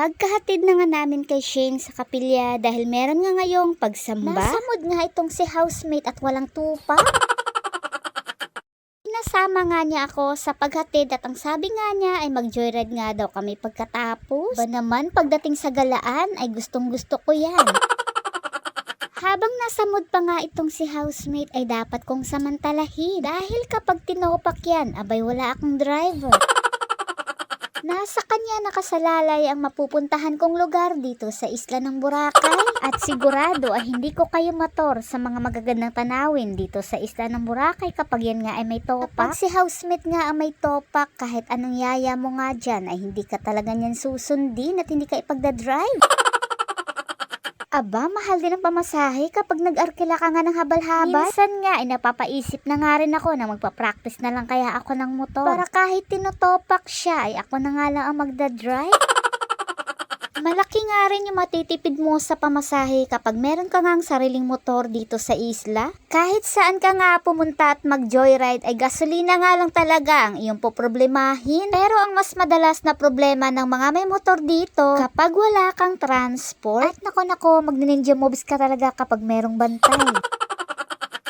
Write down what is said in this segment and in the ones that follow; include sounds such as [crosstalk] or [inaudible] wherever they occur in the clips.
Pagkahatid na nga namin kay Shane sa kapilya dahil meron nga ngayong pagsamba. Nasa mood nga itong si housemate at walang tupa. [laughs] Pinasama nga niya ako sa paghatid at ang sabi nga niya ay mag-joyride nga daw kami pagkatapos. Ba naman pagdating sa galaan ay gustong gusto ko yan. [laughs] Habang nasa mood pa nga itong si housemate ay dapat kong samantalahin dahil kapag tinopak yan abay wala akong driver. [laughs] Nasa kanya nakasalalay ang mapupuntahan kong lugar dito sa isla ng Boracay at sigurado ay hindi ko kayo mator sa mga magagandang tanawin dito sa isla ng Boracay kapag yan nga ay may topak. Kapag si housemate nga ang may topak kahit anong yaya mo nga dyan ay hindi ka talaga niyan susundin at hindi ka ipagdadrive. Aba, mahal din ang pamasahe kapag nag-arkila ka nga ng habal-habal. Minsan nga, ay napapaisip na nga rin ako na magpa-practice na lang kaya ako ng motor. Para kahit tinutopak siya, ay ako na nga lang ang magdadrive. Malaki nga rin yung matitipid mo sa pamasahe kapag meron ka ngang sariling motor dito sa isla. Kahit saan ka nga pumunta at mag-joyride ay gasolina nga lang talaga ang iyong poproblemahin. Pero ang mas madalas na problema ng mga may motor dito kapag wala kang transport. At nako nako, magninja moves ka talaga kapag merong bantay. [laughs]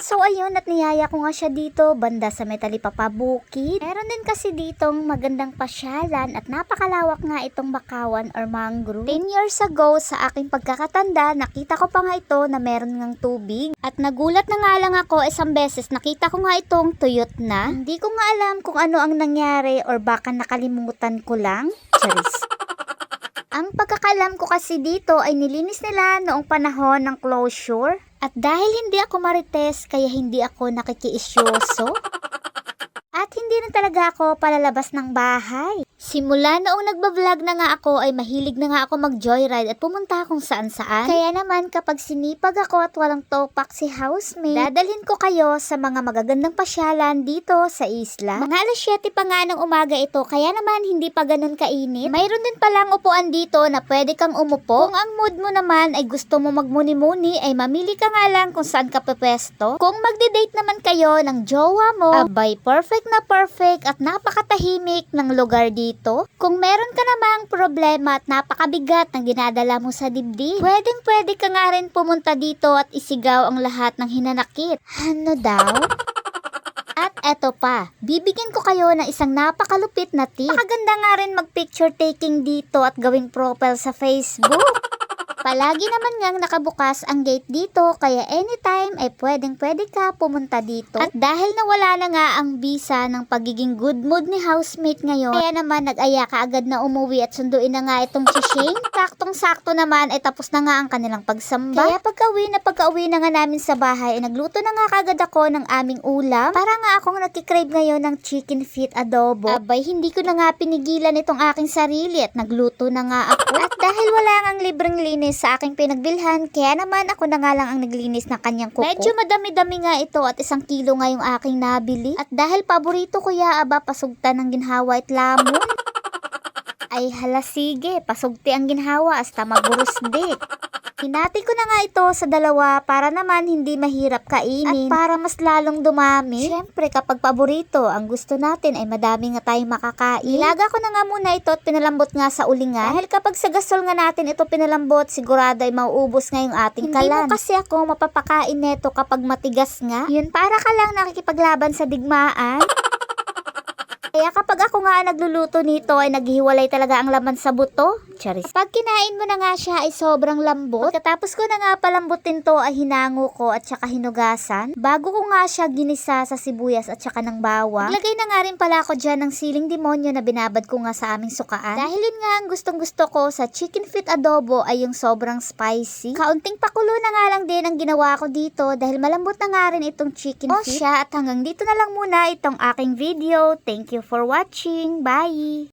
So ayun, at niyaya ko nga siya dito, banda sa Metalipapa Bukid. Meron din kasi ditong magandang pasyalan at napakalawak nga itong bakawan or mangrove. 10 years ago, sa aking pagkakatanda, nakita ko pa nga ito na meron ngang tubig. At nagulat na nga lang ako isang beses, nakita ko nga itong tuyot na. Hindi ko nga alam kung ano ang nangyari or baka nakalimutan ko lang. Charis. [laughs] Ang pagkakalam ko kasi dito ay nilinis nila noong panahon ng closure. At dahil hindi ako marites, kaya hindi ako nakikiisyoso. [laughs] At hindi na talaga ako palalabas ng bahay. Simula noong nagbablog na nga ako ay mahilig na nga ako mag-joyride at pumunta kung saan saan. Kaya naman kapag sinipag ako at walang topak si housemate, dadalhin ko kayo sa mga magagandang pasyalan dito sa isla. Mga alas 7 pa nga ng umaga ito kaya naman hindi pa ganun kainit. Mayroon din palang upuan dito na pwede kang umupo. Kung ang mood mo naman ay gusto mo magmuni-muni ay mamili ka nga lang kung saan ka pepesto. Kung magde-date naman kayo ng jowa mo, abay perfect na perfect at napakatahimik ng lugar dito. Kung meron ka namang problema at napakabigat ng dinadala mo sa dibdib, pwedeng pwede ka nga rin pumunta dito at isigaw ang lahat ng hinanakit. Ano daw? At eto pa, bibigyan ko kayo ng isang napakalupit na tip. Pakaganda nga rin mag-picture taking dito at gawing profile sa Facebook. Palagi naman ngang nakabukas ang gate dito kaya anytime ay pwedeng pwede ka pumunta dito. At dahil nawala na nga ang visa ng pagiging good mood ni housemate ngayon, kaya naman nag-aya ka agad na umuwi at sunduin na nga itong si Shane. [laughs] Saktong-sakto naman ay tapos na nga ang kanilang pagsamba. Kaya pagka-uwi na pagka-uwi na nga namin sa bahay ay nagluto na nga kagad ako ng aming ulam. Para nga akong nakikrave ngayon ng chicken feet adobo. Abay, hindi ko na nga pinigilan itong aking sarili at nagluto na nga ako. At [laughs] dahil wala ngang libreng linis sa aking pinagbilhan, kaya naman ako na nga lang ang naglinis ng kanyang kuko. Medyo madami-dami nga ito at isang kilo nga yung aking nabili. At dahil paborito ko ya aba pasugtan ng ginhawa at lamon. Ay hala sige, pasugti ang ginhawa hasta magurusdik. Hinati ko na nga ito sa dalawa para naman hindi mahirap kainin at para mas lalong dumami. Siyempre kapag paborito, ang gusto natin ay madami nga tayong makakain. Ilaga ko na nga muna ito at pinalambot nga sa ulingan. Dahil kapag sa gasol nga natin ito pinalambot, sigurado ay mauubos nga yung ating kalan. Hindi mo kasi ako mapapakain neto kapag matigas nga. Yun para ka lang nakikipaglaban sa digmaan. [laughs] Kaya kapag ako nga nagluluto nito ay naghiwalay talaga ang laman sa buto. Charis. Pag kinain mo na nga siya ay sobrang lambot. Pagkatapos ko na nga palambutin to ay hinango ko at saka hinugasan. Bago ko nga siya ginisa sa sibuyas at saka ng bawang. Naglagay na nga rin pala ako dyan ng siling demonyo na binabad ko nga sa aming sukaan. Dahil yun nga ang gustong gusto ko sa chicken feet adobo ay yung sobrang spicy. Kaunting pakulo na nga lang din ang ginawa ko dito dahil malambot na nga rin itong chicken feet. O siya at hanggang dito na lang muna itong aking video. Thank you for watching. Bye!